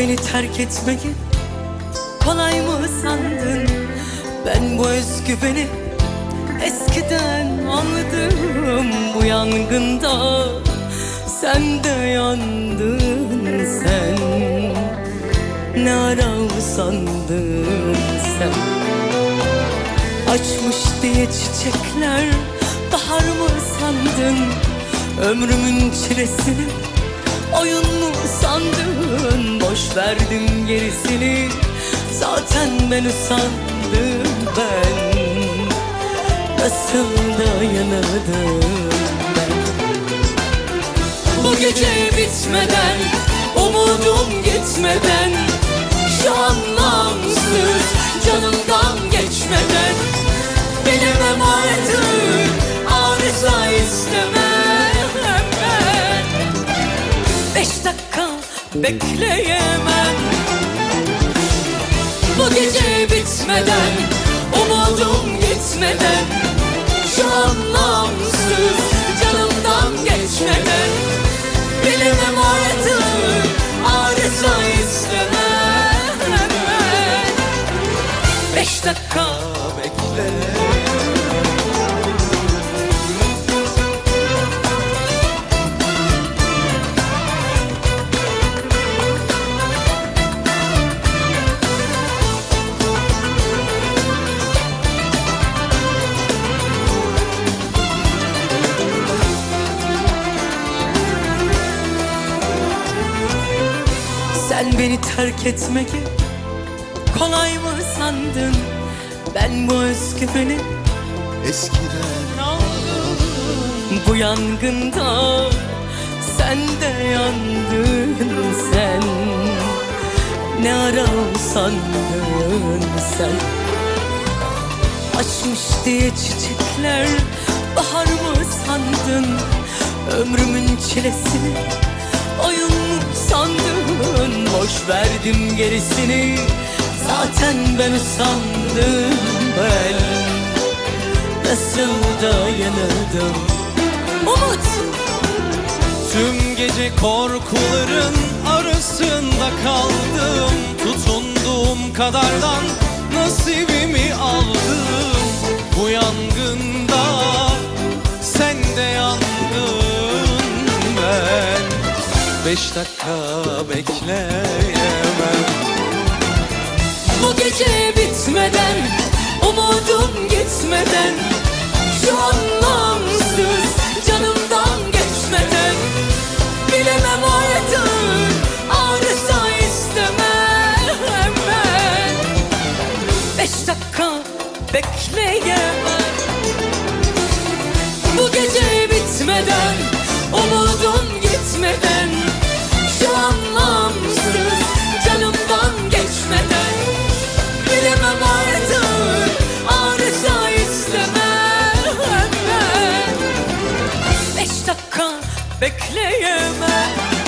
Beni terk etmeyi kolay mı sandın? Ben bu özgüveni eskiden anladım Bu yangında sen de yandın sen. Ne ara sandın sen? Açmış diye çiçekler bahar mı sandın? Ömrümün çilesini oyun mu sandın. Boş verdim gerisini. Zaten ben usandım ben. Nasıl dayanırdım ben. Bu gece bitmeden umudum gitmeden Şu anlamsız canımdan geçmeden Bilemem artık Beş dakika bekleyemem. Bu gece bitmeden umudum gitmeden Şu anlamsız canımdan geçmeden Bilemem artık arıza istemem. Beş dakika beni terk etmeyi kolay mı sandın? Ben bu özgüveni Eskiden bu yangında sen de yandın sen. Ne ara sandın sen? Açmış diye çiçekler bahar mı sandın? Ömrümün çilesini oyun Boş verdim gerisini zaten ben usandım ben Nasıl dayanırdım Umut! Tüm gece korkuların arasında kaldım. Tutunduğum kadardan nasibimi aldım. Bu yangında Beş dakika bekleyemem. Bu gece bitmeden Umudum gitmeden Şu anlamsız canımdan geçmeden Bilemem artık arıza istemem ben. Beş dakika bekleyemem. Bu gece bitmeden bekleyemem.